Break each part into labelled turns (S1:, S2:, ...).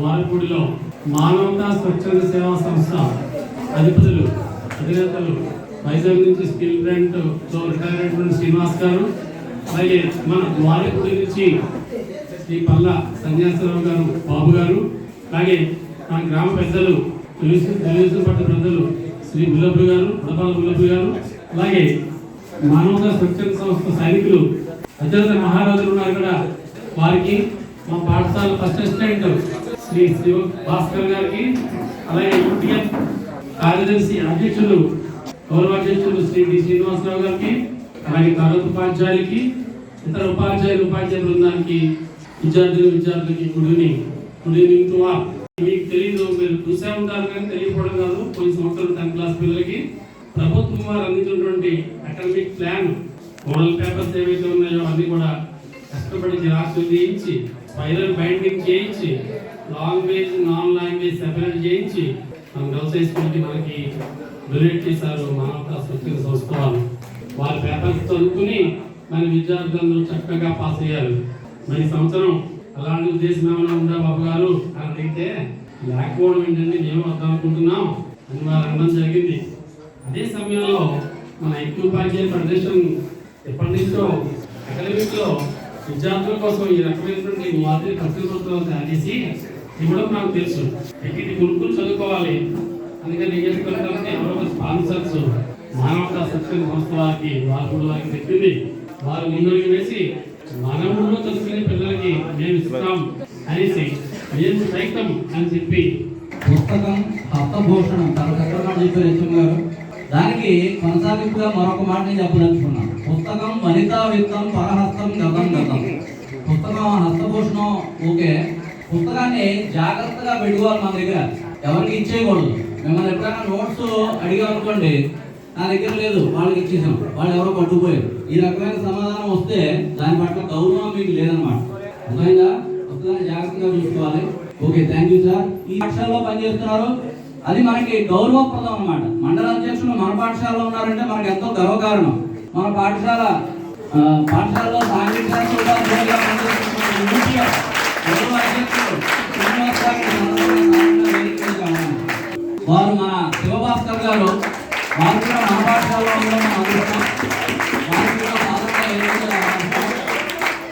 S1: వాల్పూడిలో మానవతా స్వచ్ఛంద సేవా సంస్థ అధిపతులు అధినేతలు వైజాగ్ నుంచి స్కిల్ బ్రాండ్తో రిటైర్ అయినటువంటి శ్రీనివాస్ గారు అలాగే మన వారపూడి నుంచి శ్రీ పల్ల సన్యాసరావు గారు బాబు గారు అలాగే మన గ్రామ పెద్దలు తెలుగుదేశం పెద్దలు శ్రీ గుల్లబ్బు గారు ఉడపాల గుల్లబ్బు గారు అలాగే మానవతా స్వచ్ఛంద సంస్థ సైనికులు అత్యంత మహారాజులు ఉన్నారు కూడా వారికి మా పాఠశాల ఫస్ట్ అసిస్టెంట్ శ్రీ శివ భాస్కర్ గారికి అలాగే యూటీఎఫ్ కార్యదర్శి అధ్యక్షులు గౌరవ అధ్యక్షులు శ్రీ డి శ్రీనివాసరావు గారికి అలాగే తరగతి ఉపాధ్యాయులకి ఇతర ఉపాధ్యాయులు ఉపాధ్యాయ బృందానికి విద్యార్థులు విద్యార్థులకి good evening. Good evening to all. మీకు తెలియదు మీరు చూసే ఉంటారు కానీ తెలియకపోవడం కాదు. కొన్ని సంవత్సరాలు టెన్త్ క్లాస్ పిల్లలకి ప్రభుత్వం వారు అందించినటువంటి అకాడమిక్ ప్లాన్ మోడల్ పేపర్స్ ఏవైతే ఉన్నాయో అన్ని కూడా కష్టపడి జిరాక్స్ చేయించి స్పైరల్ బైండింగ్ చేయించి లాంగ్వేజ్ నాన్ లాంగ్వేజ్ సెపరేట్ చేయించి మనం గర్ల్స్ స్కూల్కి మనకి డొనేట్ చేశారు మానవతా స్వచ్ఛంద సంస్థ వారి పేపర్స్ చదువుకుని మన విద్యార్థులందరూ చక్కగా పాస్ అయ్యారు. మరి సంవత్సరం అలాంటి ఉద్దేశం ఏమైనా ఉందా బాబు గారు? అని అడిగితే లేకపోవడం ఏంటంటే మేము వద్దాం అనుకుంటున్నాం అని వారు అనడం జరిగింది. అదే సమయంలో మన ఎక్కువ ఉపాధ్యాయ ఫెడరేషన్ ఎప్పటి నుంచో అకాడమిక్లో విద్యార్థుల కోసం ఈ రకమైనటువంటి మాదిరి పత్రిక పుస్తకాలు తయారు చేసి ఇవ్వడం నాకు తెలుసు. ఇది గురుకులు చదువుకోవాలి. అందుకని ఏం చేసుకుంటామంటే ఎవరో స్పాన్సర్స్ మానవతా సంక్షేమ సంస్థ వారికి వారు కూడా వారికి చెప్పింది. వారు ముందరికి వేసి మన ఊళ్ళో చదువుకునే పిల్లలకి మేము ఇస్తాం అనేసి మేము సైతం అని చెప్పి.
S2: పుస్తకం హస్తభూషణం చాలా చక్కగా చెప్పారు హెచ్ఎం గారు దానికి కొనసాగింపుగా మరొక మాట నేను చెప్పదలుచుకున్నాను. పుస్తకం వనితా విత్తం పరహస్తం గతం గతం. పుస్తకం హస్తభూషణం ఓకే. పుస్తకాన్ని జాగ్రత్తగా పెట్టుకోవాలి మన దగ్గర. ఎవరికి ఇచ్చేయకూడదు. మిమ్మల్ని ఎప్పుడైనా నోట్స్ అడిగామనుకోండి నా దగ్గర లేదు వాళ్ళకి ఇచ్చేసాం. వాళ్ళు ఎవరో పట్టుకుపోయారు. ఈ రకమైన సమాధానం వస్తే దాని పట్ల గౌరవం మీకు లేదనమాట అర్థమైందా? పుస్తకాన్ని జాగ్రత్తగా చూసుకోవాలి. ఓకే థ్యాంక్ యూ సార్ ఈ పాఠశాలలో పనిచేస్తున్నారు. అది మనకి గౌరవప్రదం అన్నమాట. మండల అధ్యక్షులు మన పాఠశాలలో ఉన్నారంటే మనకి ఎంతో గర్వకారణం. మన పాఠశాల పాఠశాలలో సాంఘిక శాస్త్ర వారు మన శివభాస్కర్ గారు వారు కూడా మన పాఠశాలలో ఉండడం కూడా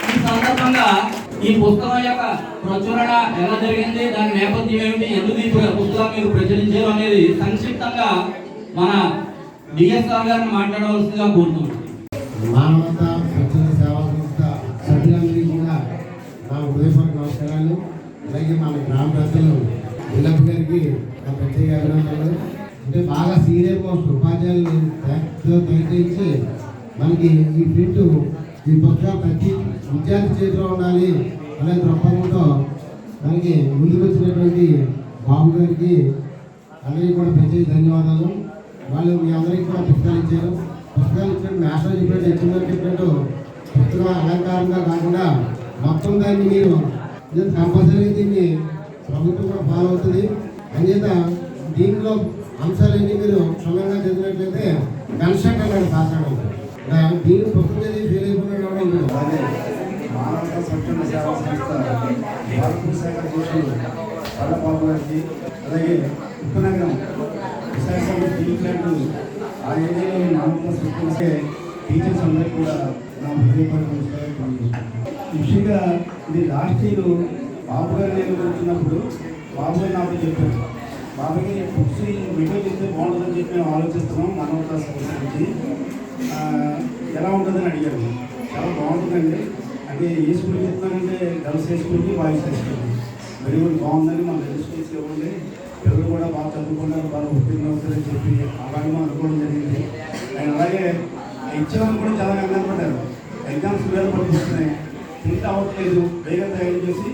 S2: ఈ సందర్భంగా ఈ పుస్తకం యొక్క ప్రచురణ ఎలా జరిగింది దాని నేపథ్యం ఏమిటి ఎందుకు ఈ పుస్తకం మీరు ప్రచురించారు అనేది సంక్షిప్తంగా మన డిఎస్ఆర్ గారిని మాట్లాడవలసిందిగా కోరుతున్నాం.
S3: అలాగే మన గ్రామ ప్రజలు విల్లప్ప గారికి నా ప్రత్యేక అభినందనలు. అంటే బాగా సీనియర్ మోస్ట్ ఉపాధ్యాయులు తో తయారు మనకి ఈ ప్రింట్ ఈ పుస్తకం ప్రతి విద్యార్థి చేతిలో ఉండాలి అనే దృక్పథంతో మనకి ముందుకు వచ్చినటువంటి బాబు గారికి అందరికీ కూడా ప్రత్యేక ధన్యవాదాలు. వాళ్ళు మీ అందరికీ కూడా పుస్తకాలు ఇచ్చారు. పుస్తకాలు ఇచ్చిన నేషనల్ చెప్పినట్టు ఎక్కువ చెప్పినట్టు పుస్తకం అలంకారంగా కాకుండా మొత్తం దాన్ని మీరు కంపల్సరీ దీన్ని ప్రభుత్వం కూడా ఫాలో అవుతుంది. అంచేత దీంట్లో అంశాలన్నీ మీరు క్షుణ్ణంగా చదివినట్లయితే కన్స్ట్రక్ట్ అన్నాడు పాస్ దీన్ని పుస్తకం చదివి ఫెయిల్ అయిపోయినాడు ఎవడో
S4: అలాగే మానవతా సేవా సంస్థ భారతీయ శాఖ అధ్యక్షులు గారికి అలాగే ఉపనగరం విశాఖ ప్లాంట్ ఆ ఏరియాలో మానవతా టీచర్స్ అందరికీ కూడా నా హృదయపూర్వక నమస్కారాలు ఇది లాస్ట్ ఇయర్ బాబు గారు నేను కూర్చున్నప్పుడు బాబు గారు నాకు చెప్పారు. బాబాకి బుక్స్ మెటీరియల్ ఇస్తే బాగుంటుందని చెప్పి మేము ఆలోచిస్తున్నాం మానవ క్లాస్ గురించి. ఎలా ఉంటుందని అడిగారు. చాలా బాగుంటుందండి. అంటే ఏ స్కూల్కి చెప్తానంటే గర్ల్స్ హై స్కూల్కి బాయ్స్ హై స్కూల్కి వెరీ గుడ్ బాగుందని మన రెండు స్కూల్స్ ఇవ్వండి. పిల్లలు కూడా బాగా చదువుకున్నారు బాగా ఉత్తీర్ణ అవుతారని చెప్పి అలాగే మనం అనుకోవడం జరిగింది. అండ్ అలాగే ఎగ్జామ్స్ కూడా చాలా కంగారు పడ్డారు. ఎగ్జామ్స్ వేలు పడిపోతున్నాయి ప్రింట్ అవ్వట్లేదు వేగం తయారు చేసి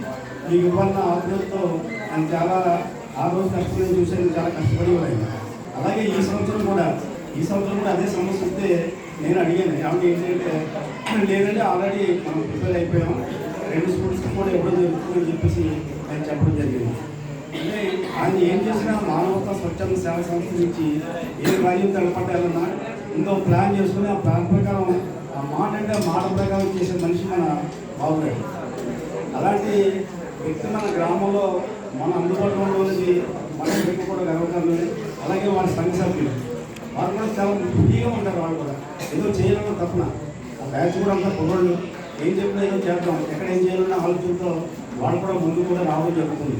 S4: మీకు ఇవ్వాలన్న ఆత్మతో ఆయన చాలా ఆ రోజు కష్టపడి చూసాను చాలా కష్టపడి ఆయన అలాగే ఈ సంవత్సరం కూడా ఈ సంవత్సరం కూడా అదే సమస్య వస్తే నేను అడిగాను. ఆవిడ ఏంటంటే లేదంటే ఆల్రెడీ మనం ప్రిపేర్ అయిపోయాం. రెండు స్కూల్స్ కూడా ఎప్పుడో జరుగుతుందని చెప్పేసి ఆయన చెప్పడం జరిగింది. అంటే ఆయన ఏం చేసినా మానవతా స్వచ్ఛంద సేవ సంస్థ నుంచి ఏ వాల్యూ తడపట్టాలన్నా ఇంకో ప్లాన్ చేసుకుని ఆ ప్లాన్ ప్రకారం ఆ మాట అంటే మాట ప్రకారం చేసే మనిషి మన బాగున్నాయి. అలాంటి వ్యక్తి మన గ్రామంలో మన అందుబాటులో ఉన్నది మన వ్యక్తి కూడా గర్వకారణమే అలాగే వాళ్ళ సంఘ సభ్యులు. వాళ్ళు కూడా చాలా ఫ్రీగా ఉంటారు వాళ్ళు కూడా. ఏదో చేయాలన్న తప్పన. ఆ బ్యాచ్ కూడా అంతా కుర్రోళ్ళు ఏం చెప్పినా ఏదో చేద్దాం. ఎక్కడ ఏం చేయాలన్న ఆలోచనతో వాళ్ళు కూడా ముందు కూడా రావడం జరుగుతుంది.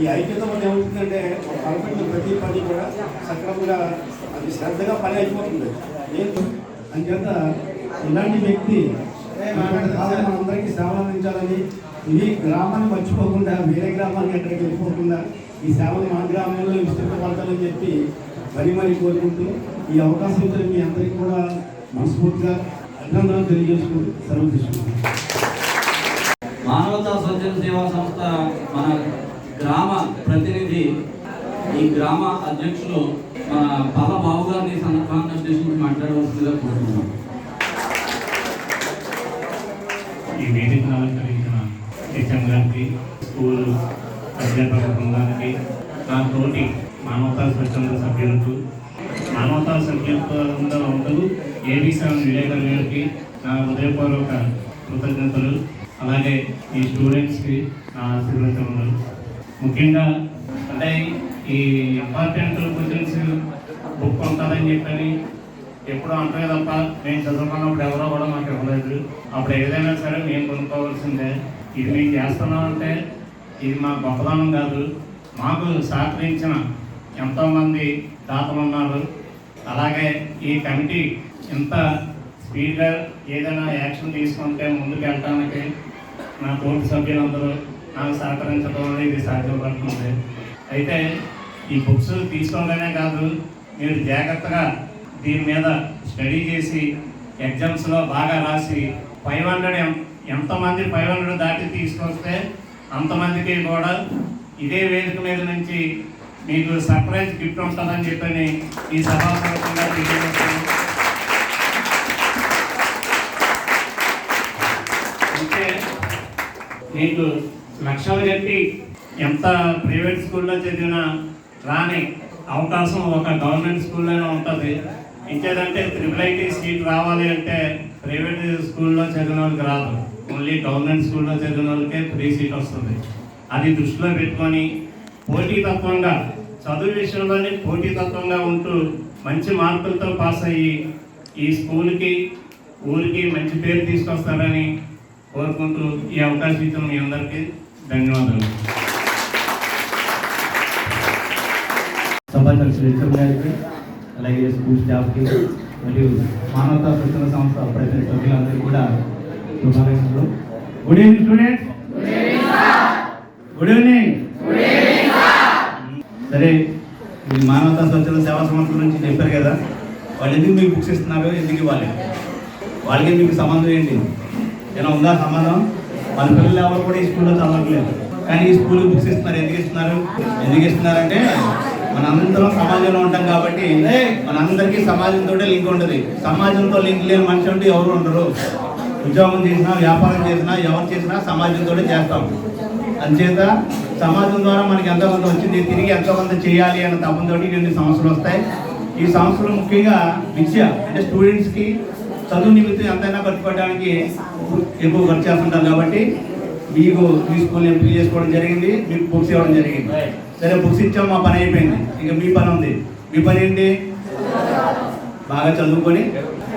S4: ఈ ఐక్యత వల్ల ఏమవుతుందంటే ఒక ప్రతి పని కూడా సక్రమంగా అది శ్రద్ధగా పని అయిపోతుంది. ఏం అంచేత ఇలాంటి వ్యక్తి ఇలాంటి కాలం మనందరికీ ఈ గ్రామాన్ని మర్చిపోకుండా వేరే గ్రామానికి ఎక్కడికి వెళ్ళిపోకుండా ఈ సేవలు మన గ్రామంలో విస్తృతపడతాలని చెప్పి మరి మరీ కోరుకుంటూ ఈ అవకాశం ఇచ్చిన మీ అందరికీ కూడా మనస్ఫూర్తిగా అభినందనలు తెలియజేసుకుంటూ సెలవు తీసుకుంటున్నాను.
S2: మానవతా స్వచ్ఛంద సేవా సంస్థ మన గ్రామ ప్రతినిధి ఈ గ్రామ అధ్యక్షులు మన పద బాబు గారిని ఈ సందర్భంగా మాట్లాడవలసిందిగా కోరుతున్నాం
S5: ఈ వేదికను అలంకరించిన హెచ్ఎం గారికి స్కూల్ అధ్యాపక బృందానికి నా తోటి మానవతా స్వచ్ఛంద సభ్యులకు మానవతా సభ్యులతో ఉంటూ ఏబీ సెవెన్ విలేకరు గారికి నా హృదయపూర్వక కృతజ్ఞతలు. అలాగే ఈ స్టూడెంట్స్కి నా ఆశీర్వచనలు ముఖ్యంగా అంటే ఈ ఇంపార్టెంట్ క్వశ్చన్స్ బుక్ ఉంటుందని చెప్పని ఎప్పుడు అంటారు తప్ప మేము చదువుకున్నప్పుడు ఎవరో కూడా మాకు ఇవ్వలేదు. అప్పుడు ఏదైనా సరే మేము కొనుక్కోవాల్సిందే. ఇది మేము చేస్తున్నామంటే ఇది మా గొప్పదనం కాదు. మాకు సహకరించిన ఎంతోమంది దాతలు ఉన్నారు. అలాగే ఈ కమిటీ ఇంత స్పీడ్గా ఏదైనా యాక్షన్ తీసుకుంటే ముందుకు వెళ్ళడానికి నా తోటి సభ్యులందరూ నాకు సహకరించడం అనేది సాధ్యపడుతుంది. అయితే ఈ బుక్స్ తీసుకోగానే కాదు మీరు జాగ్రత్తగా దీని మీద స్టడీ చేసి ఎగ్జామ్స్లో బాగా రాసి ఫైవ్ హండ్రెడ్ ఎంతమంది ఫైవ్ హండ్రెడ్ దాటి తీసుకొస్తే అంతమందికి కూడా ఇదే వేదిక మీద నుంచి మీకు సర్ప్రైజ్ గిఫ్ట్ ఉంటుందని చెప్పని ఈ సభాపూర్వకంగా తెలియజేస్తాను అయితే మీకు లక్ష్యం చెప్పి ఎంత ప్రైవేట్ స్కూల్లో చదివినా రాని అవకాశం ఒక గవర్నమెంట్ స్కూల్లోనే ఉంటుంది. ఇంకేదంటే త్రిబుల్ ఐటీ సీట్ రావాలి అంటే ప్రైవేట్ స్కూల్లో చదివిన వాళ్ళకి రాదు. ఓన్లీ గవర్నమెంట్ స్కూల్లో చదివిన వాళ్ళకే ఫ్రీ సీట్ వస్తుంది. అది దృష్టిలో పెట్టుకొని పోటీతత్వంగా చదువు విషయంలోనే పోటీతత్వంగా ఉంటూ మంచి మార్కులతో పాస్ అయ్యి ఈ స్కూల్కి ఊరికి మంచి పేరు తీసుకొస్తారని కోరుకుంటూ ఈ అవకాశం ఇచ్చిన మీ అందరికీ ధన్యవాదాలు.
S6: సభాధ్యక్షులు ఇచ్చిన గారికి అలాగే స్కూల్ స్టాఫ్కి మరియు మానవతా శిక్షణ సంస్థ ప్రతి సభ్యులందరూ కూడా శుభాకాంక్షలు. Good evening students good evening సరే ఈ మానవతా స్వచ్ఛత సేవా సంస్థల నుంచి చెప్పారు కదా వాళ్ళు ఎందుకు మీకు బుక్స్ ఇస్తున్నారు ఎందుకు ఇవ్వాలి? వాళ్ళకి మీకు సంబంధం ఏంటి? ఏమైనా ఉందా సంబంధం? వాళ్ళ పిల్లలు ఎవరు కూడా ఈ స్కూల్లో చదవట్లేదు. కానీ ఈ స్కూల్ బుక్స్ ఇస్తున్నారు ఎందుకు ఇస్తున్నారు? ఎందుకు ఇస్తున్నారంటే మనందరం సమాజంలో ఉంటాం కాబట్టి మనందరికీ సమాజంతో లింక్ ఉంటుంది. సమాజంతో లింక్ లేని మనిషి అంటే ఎవరు ఉండరు. ఉద్యోగం చేసినా వ్యాపారం చేసినా ఎవరు చేసినా సమాజంతో చేస్తాం. అంచేత సమాజం ద్వారా మనకి ఎంతో కొంత వచ్చింది తిరిగి ఎంతో కొంత చేయాలి అన్న తపంతో కొన్ని సమస్యలు వస్తాయి. ఈ సమస్యలు ముఖ్యంగా విద్య అంటే స్టూడెంట్స్కి చదువు నిమిత్తం ఎంతైనా ఖర్చు పెట్టడానికి ఎక్కువ ఖర్చు చేస్తుంటారు కాబట్టి మీకు మీ స్కూల్ ఎంపిక చేసుకోవడం జరిగింది మీకు బుక్స్ ఇవ్వడం జరిగింది. సరే బుక్స్ ఇచ్చాం మా పని అయిపోయింది. ఇక మీ పని ఉంది. మీ పని ఏంటి? బాగా చదువుకొని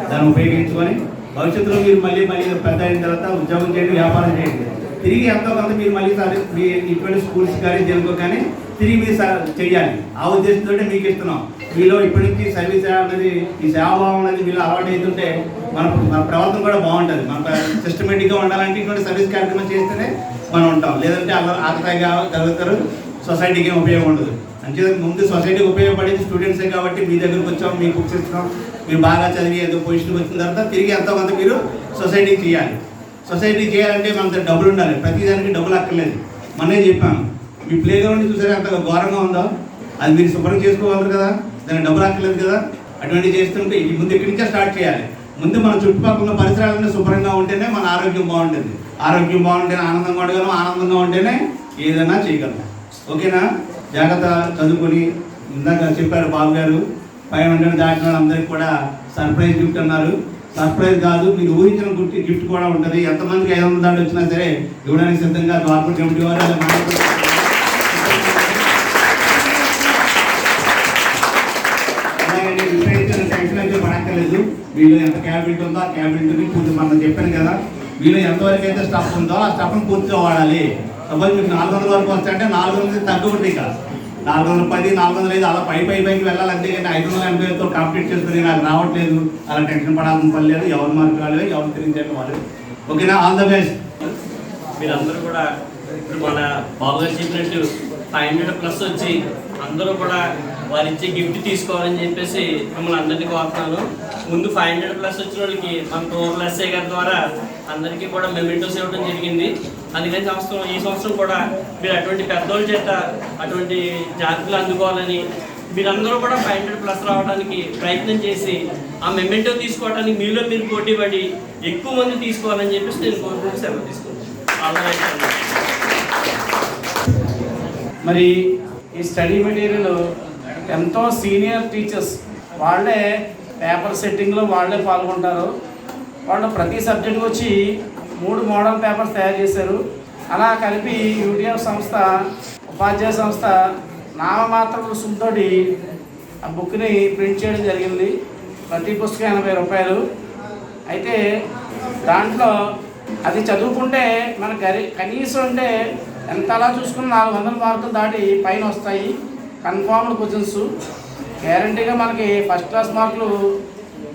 S6: దాన్ని ఉపయోగించుకొని భవిష్యత్తులో మీరు మళ్ళీ మళ్ళీ పెద్ద అయిన తర్వాత ఉద్యోగం చేయండి వ్యాపారం చేయండి. తిరిగి ఎంతో కొంత మీరు మళ్ళీ సరే మీ ఇటువంటి స్కూల్స్ కానీ దేనికో కానీ తిరిగి మీరు చేయాలి. ఆ ఉద్దేశంతో మీకు ఇస్తున్నాం. మీలో ఇప్పటి నుంచి సర్వీస్ అనేది ఈ సేవాభావం అనేది మీలో అలవాటు అవుతుంటే మన మన ప్రవర్తన కూడా బాగుంటుంది. మన సిస్టమేటిక్గా ఉండాలంటే ఇటువంటి సర్వీస్ కార్యక్రమం చేస్తేనే మనం ఉంటాం. లేదంటే అలా ఆకతాయిగా కలుగుతారు సొసైటీకి ఏం ఉపయోగం ఉండదు. అంటే ముందు సొసైటీకి ఉపయోగపడేది స్టూడెంట్సే కాబట్టి మీ దగ్గరకు వచ్చాం మీకు బుక్స్ ఇస్తున్నాం. మీరు బాగా చదివి ఏదో పొజిషన్కి వచ్చిన తర్వాత తిరిగి ఎంతో కొంత మీరు సొసైటీకి చేయాలి. సొసైటీ చేయాలంటే మన దగ్గర డబ్బులు ఉండాలి. ప్రతిదానికి డబ్బులు అక్కర్లేదు. మనమే చెప్పాను మీ ప్లే గ్రౌండ్ చూసారా అంత ఘోరంగా ఉందో? అది మీరు శుభ్రం చేసుకోవాలి కదా. దానికి డబ్బులు అక్కర్లేదు కదా. అటువంటి చేస్తుంటే ఈ ముందు ఇక్కడి నుంచే స్టార్ట్ చేయాలి. ముందు మన చుట్టుపక్కల ఉన్న పరిసరాలన్నీ శుభ్రంగా ఉంటేనే మన ఆరోగ్యం బాగుంటుంది. ఆరోగ్యం బాగుంటేనే ఆనందంగా ఉండగలం ఆనందంగా ఉంటేనే ఏదైనా చేయగలం. ఓకేనా? జాగ్రత్త చదువుకొని ఇందాక చెప్పారు బాబు గారు ఫైవ్ హండ్రెడ్ దాటిన వాళ్ళందరికీ కూడా సర్ప్రైజ్ చెప్తున్నారు సర్ప్రైజ్ కాదు. మీరు ఊహించిన గుర్తి గిఫ్ట్ కూడా ఉంటుంది. ఎంతమందికి ఐదు వందల దాంట్లో వచ్చినా సరే ఇవ్వడానికి సిద్ధంగా కార్పొరేట్ కమిటీ వారు వీళ్ళు ఎంత క్యాబినెట్ ఉందో ఆ క్యాబినెట్ని పూర్తి మనం చెప్పాను కదా. వీళ్ళు ఎంతవరకు అయితే స్టఫ్ ఉందో ఆ స్టఫ్ని పూర్తిగా వాడాలి. సపోజ్ మీకు నాలుగు వందల వరకు వస్తాయంటే నాలుగు వందల తగ్గుబడి కాదు నాలుగు వందల పది నాలుగు వందల ఐదు అలా పై పై పైకి వెళ్ళాలి కానీ ఐదు వందల ఎనభై ఐదుతో కంప్లీట్ చేసుకుని నాకు రావట్లేదు. అలా టెన్షన్ పడాల్సిన పని లేదు. ఎవరు మార్పు వాళ్ళు ఎవరు తిరిగి వాళ్ళు ఓకేనా? ఆల్ ద బెస్ట్
S7: మీరందరూ కూడా ఇప్పుడు మన బాబు గారు చెప్పినట్టు ఫైవ్ హండ్రెడ్ ప్లస్ వచ్చి అందరూ కూడా వారు ఇచ్చే గిఫ్ట్ తీసుకోవాలని చెప్పేసి మిమ్మల్ని అందరినీ కోరుతున్నాను. ముందు ఫైవ్ హండ్రెడ్ ప్లస్ వచ్చిన వాళ్ళకి మన టోర్ ఎస్ఐ గారి ద్వారా అందరికీ కూడా మెమెంటోస్ ఇవ్వడం జరిగింది. అందుకని సంవత్సరం ఈ సంవత్సరం కూడా మీరు అటువంటి పెద్దోళ్ళ చేత అటువంటి జాతీయులు అందుకోవాలని మీరందరూ కూడా ఫైవ్ హండ్రెడ్ ప్లస్ రావడానికి ప్రయత్నం చేసి ఆ మెమెంటో తీసుకోవడానికి మీలో మీరు పోటీ పడి ఎక్కువ మంది తీసుకోవాలని చెప్పేసి నేను కోరుకుంటూ సెలవు తీసుకుంటాను
S8: మరి ఈ స్టడీ మెటీరియల్ ఎంతో సీనియర్ టీచర్స్ వాళ్ళే పేపర్ సెట్టింగ్లో వాళ్ళే పాల్గొంటారు. వాళ్ళు ప్రతి సబ్జెక్ట్ వచ్చి మూడు మోడల్ పేపర్స్ తయారు చేశారు. అలా కలిపి యూటీఎఫ్ సంస్థ ఉపాధ్యాయ సంస్థ నామమాత్ర రుసుముతోటి ఆ బుక్ని ప్రింట్ చేయడం జరిగింది. ప్రతి పుస్తకం ఎనభై రూపాయలు. అయితే దాంట్లో అది చదువుకుంటే మన గరి కనీసం అంటే ఎంత అలా చూసుకున్న నాలుగు వందల మార్కులు దాటి పైన వస్తాయి. Confirmed questions. గ్యారంటీగా మనకి ఫస్ట్ క్లాస్ మార్కులు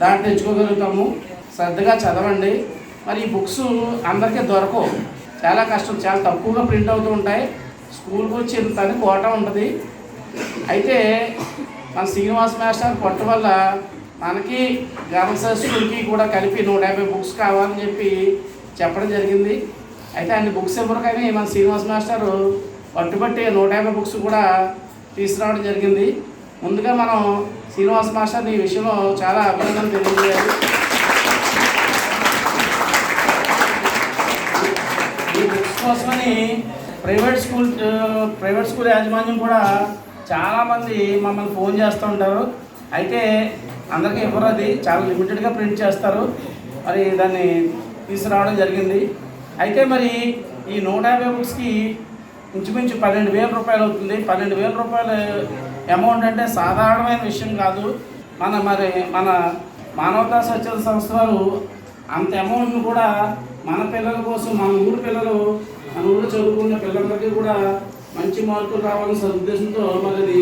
S8: దాటి తెచ్చుకోగలుగుతాము. శ్రద్ధగా చదవండి. మరి ఈ బుక్స్ అందరికీ దొరకవు. చాలా కష్టం చాలా తక్కువగా ప్రింట్ అవుతూ ఉంటాయి. స్కూల్కి వచ్చి ఇంత కోట ఉంటుంది. అయితే మన శ్రీనివాస్ మాస్టర్ కొట్ట వల్ల మనకి గవర్నమెంట్ స్కూల్కి కూడా కలిపి నూట యాభై బుక్స్ కావాలని చెప్పి చెప్పడం జరిగింది. అయితే అన్ని బుక్స్ ఎవరు కానీ మన శ్రీనివాస్ మాస్టరు పట్టుబట్టి నూట యాభై బుక్స్ కూడా తీసుకురావడం జరిగింది. ముందుగా మనం శ్రీనివాస్ మాస్టర్ని ఈ విషయంలో చాలా అభినందన తెలియజేయాలి ఈ బుక్స్ కోసమని ప్రైవేట్ స్కూల్ ప్రైవేట్ స్కూల్ యాజమాన్యం కూడా చాలామంది మమ్మల్ని ఫోన్ చేస్తూ ఉంటారు. అయితే అందరికీ ఇవ్వరు అది. చాలా లిమిటెడ్గా ప్రింట్ చేస్తారు. మరి దాన్ని తీసుకురావడం జరిగింది. అయితే మరి ఈ నూట యాభై బుక్స్కి ఇంచుమించు పన్నెండు వేల రూపాయలు అవుతుంది. పన్నెండు వేల రూపాయల అమౌంట్ అంటే సాధారణమైన విషయం కాదు. మన మరి మన మానవతా స్వచ్ఛత సంస్థ వారు అంత అమౌంట్ను కూడా మన పిల్లల కోసం మన ఊరు పిల్లలు మన ఊరు చదువుకున్న పిల్లలందరికీ కూడా మంచి మార్కులు రావాలని సదుద్దేశంతో మరి అది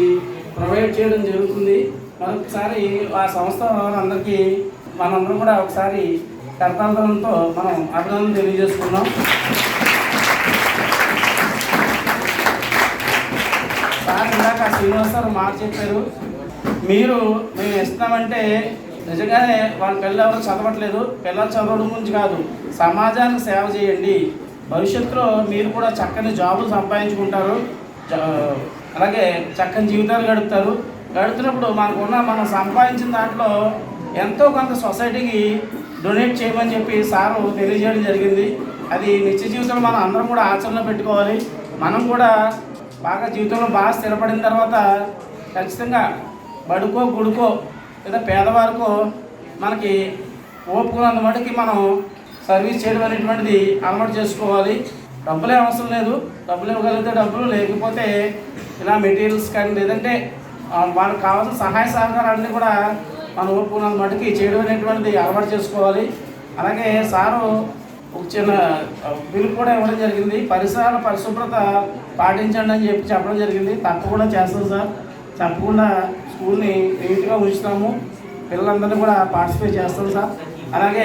S8: ప్రొవైడ్ చేయడం జరుగుతుంది. మరొకసారి ఆ సంస్థ అందరికీ మనందరం కూడా ఒకసారి కర్తాంతరంతో మనం అభినందన తెలియజేసుకున్నాం సార్ ఇందాక శ్రీనివాస్ సార్ మాట చెప్పారు. మీరు మేము ఇస్తామంటే నిజంగానే వాళ్ళ పిల్లలు ఎవరు చదవట్లేదు. పిల్లలు చదవడం గురించి కాదు. సమాజానికి సేవ చేయండి. భవిష్యత్తులో మీరు కూడా చక్కని జాబులు సంపాదించుకుంటారు. అలాగే చక్కని జీవితాలు గడుపుతారు. గడుపుతున్నప్పుడు మనకున్న మనం సంపాదించిన దాంట్లో ఎంతో కొంత సొసైటీకి డొనేట్ చేయమని చెప్పి సారు తెలియజేయడం జరిగింది. అది నిత్య జీవితంలో మనం అందరం కూడా ఆచరణలో పెట్టుకోవాలి. మనం కూడా బాగా జీవితంలో బాగా స్థిరపడిన తర్వాత ఖచ్చితంగా బడుకో గుడుకో లేదా పేదవారికి మనకి ఓపుకున్నంత మటుకి మనం సర్వీస్ చేయడం అనేటువంటిది అలవాటు చేసుకోవాలి. డబ్బులే అవసరం లేదు. డబ్బులు ఇవ్వగలిగితే డబ్బులు లేకపోతే ఇలా మెటీరియల్స్ కానీ లేదంటే వాళ్ళకి కావాల్సిన సహాయ సహకారాలన్నీ కూడా మనం ఓపుకున్నంత మటుకి చేయడం అనేటువంటిది అలవాటు చేసుకోవాలి. అలాగే సారు ఒక చిన్న బిల్ కూడా ఇవ్వడం జరిగింది. పరిసరాల పరిశుభ్రత పాటించండి అని చెప్పి చెప్పడం జరిగింది. తప్పకుండా చేస్తాం సార్. తప్పకుండా స్కూల్ని నీట్గా ఉంచుతాము. పిల్లలందరినీ కూడా పార్టిసిపేట్ చేస్తాం సార్. అలాగే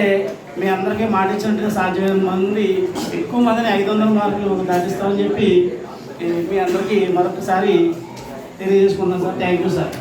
S8: మీ అందరికీ మాట ఇచ్చినట్టుగా సాధ్యమైన మంది ఎక్కువ మందిని ఐదు వందల మార్కులు దాటిస్తామని చెప్పి మీ అందరికీ మరొకసారి తెలియజేసుకుందాం సార్. Thank you sir.